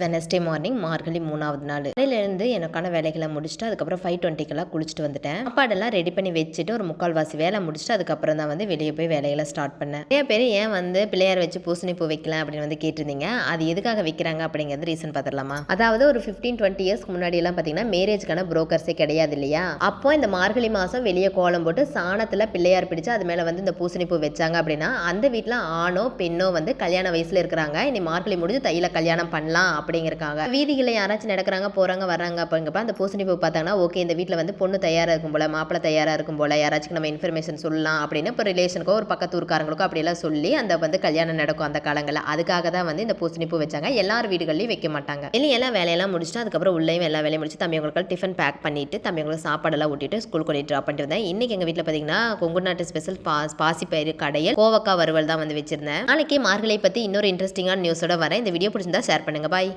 Wednesday morning மார்கழி மூணாவது நாள். காலையிலேருந்து எனக்கான வேலைகளை முடிச்சுட்டு அதுக்கப்புறம் ஃபைவ் டுவெண்ட்டிக்கெல்லாம் குளிச்சுட்டு வந்துட்டேன். சாப்பாடெல்லாம் ரெடி பண்ணி வச்சுட்டு ஒரு முக்கால்வாசி வேலை முடிச்சுட்டு அதுக்கப்புறம் தான் வந்து வெளியே போய் வேலைகளை ஸ்டார்ட் பண்ணேன். நிறைய பேர் ஏன் வந்து பிள்ளையார் வச்சு பூசணி பூ வைக்கலாம் அப்படின்னு வந்து கேட்டிருந்தீங்க? அது எதுக்காக வைக்கிறாங்க அப்படிங்கிறது ரீசன் பார்த்துடலாமா? அதாவது ஒரு ஃபிஃப்டீன் டுவெண்ட்டி இயர்ஸ்க்கு முன்னாடி எல்லாம் பார்த்தீங்கன்னா மேரேஜ்க்கான புரோக்கர்ஸே கிடையாது இல்லையா? அப்போ இந்த மார்கழி மாதம் வெளியே கோலம் போட்டு சாணத்தில் பிள்ளையார் பிடிச்சு அது மேலே வந்து இந்த பூசணி பூ வச்சாங்க அப்படின்னா அந்த வீட்டில் ஆணோ பெண்ணோ வந்து கல்யாண வயசில் இருக்கிறாங்க. இனி மார்கழி முடிஞ்சு தையில கல்யாணம் பண்ணலாம் அப்படிங்கிறக்காக. வீதிகளில் யாராச்சும் நடக்கிறாங்க போகிறாங்க வர்றாங்க அப்படிங்கப்ப அந்த பூசணி பூ பார்த்தாங்கன்னா ஓகே இந்த வீட்டில் வந்து பொண்ணு தயாராக இருக்கும் போல் மாப்பிள்ளை தயாராக இருக்கும் போல் யாராச்சும் நம்ம இன்ஃபர்மேஷன் சொல்லலாம் அப்படின்னு இப்போ ரிலேஷனுக்கோ ஒரு பக்கத்து ஊருக்காரங்களுக்கோ அப்படியெல்லாம் சொல்லி அந்த வந்து கல்யாணம் நடக்கும் அந்த காலங்களில். அதுக்காக தான் வந்து இந்த பூசணி பூ வச்சாங்க. எல்லார் வீடுகள்லையும் வைக்க மாட்டாங்க. இல்லை எல்லாம் வேலையெல்லாம் முடிச்சுட்டு அதுக்கப்புறம் உள்ளேயும் எல்லா வேலையும் முடிச்சு தம்பி உங்களுக்கு டிஃபன் பேக் பண்ணிட்டு தம்பி உங்களுக்கு சாப்பாடெல்லாம் ஊட்டிட்டு ஸ்கூல் கொண்டு ட்ராப் பண்ணிட்டு வந்தேன் இன்னைக்கு எங்கள் வீட்டில் பார்த்தீங்கன்னா கொங்கு நாட்டு ஸ்பெஷல் பாஸ் பாசிப்பயிறு கடையில் கோவக்காய் வறுவல் தான் வந்து வச்சிருந்தேன். நாளைக்கு மார்கழி பற்றி இன்னொரு இன்ட்ரெஸ்டிங்கான நியூஸோட வரேன். இந்த வீடியோ பிடிச்சிருந்தா ஷேர் பண்ணுங்க. பாய்